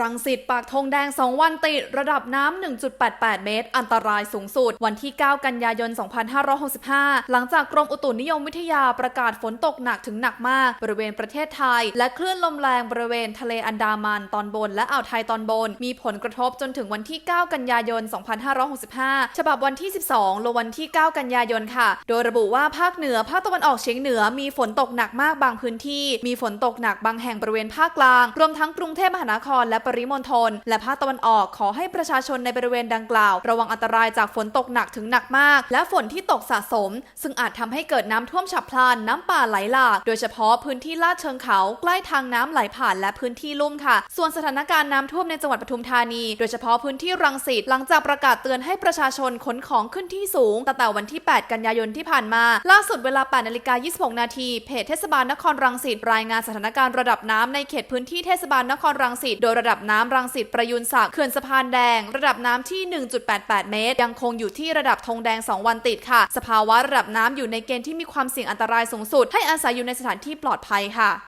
รังสิตปากธงแดง 2 วันติด ระดับน้ำ 1.88 เมตร อันตรายสูงสุด วันที่ 9 กันยายน 2565 หลังจากกรมอุตุนิยมวิทยาประกาศฝนตกหนักถึงหนักมาก บริเวณประเทศไทย และคลื่นลมแรงบริเวณทะเลอันดามันตอนบน และอ่าวไทยตอนบน มีผลกระทบจนถึงวันที่ 9 กันยายน 2565 ฉบับวันที่ 12 ลงวันที่ 9 กันยายนค่ะ โดยระบุว่าภาคเหนือภาคตะวันออกเฉียงเหนือมีฝนตกหนักมากบางพื้นที่ มีฝนตกหนักบางแห่งบริเวณภาคกลาง รวมทั้งกรุงเทพมหานครและปริมณฑลและภาคตะวันออกขอให้ประชาชนในบริเวณดังกล่าว ระวังอันตรายจากฝนตกหนักถึงหนักมาก และฝนที่ตกสะสม ซึ่งอาจทำให้เกิดน้ำท่วมฉับพลันน้ำป่าไหลหลากโดยเฉพาะพื้นที่ลาดเชิงเขาใกล้ทางน้ำไหลผ่านและพื้นที่ลุ่มค่ะ ส่วนสถานการณ์น้ำท่วมในจังหวัดปทุมธานี โดยเฉพาะพื้นที่รังสิตหลังจากประกาศเตือนให้ประชาชนขนของขึ้นที่สูงตั้งแต่วันที่ 8 กันยายนที่ผ่านมา ล่าสุดเวลา8นาฬิกา26 นาทีเพจเทศบาลนครรังสิตรายงานสถานการณ์ระดับน้ำในเขตพื้นที่เทศบาลนครรังสิตโดยระดับน้ำรังสิตประยุนศักดิ์เขื่อนสะพานแดง ระดับน้ำที่ 1.88 เมตร ยังคงอยู่ที่ระดับธงแดง 2 วันติดค่ะ สภาวะระดับน้ำอยู่ในเกณฑ์ที่มีความเสี่ยงอันตรายสูงสุด ให้อาศัยอยู่ในสถานที่ปลอดภัยค่ะ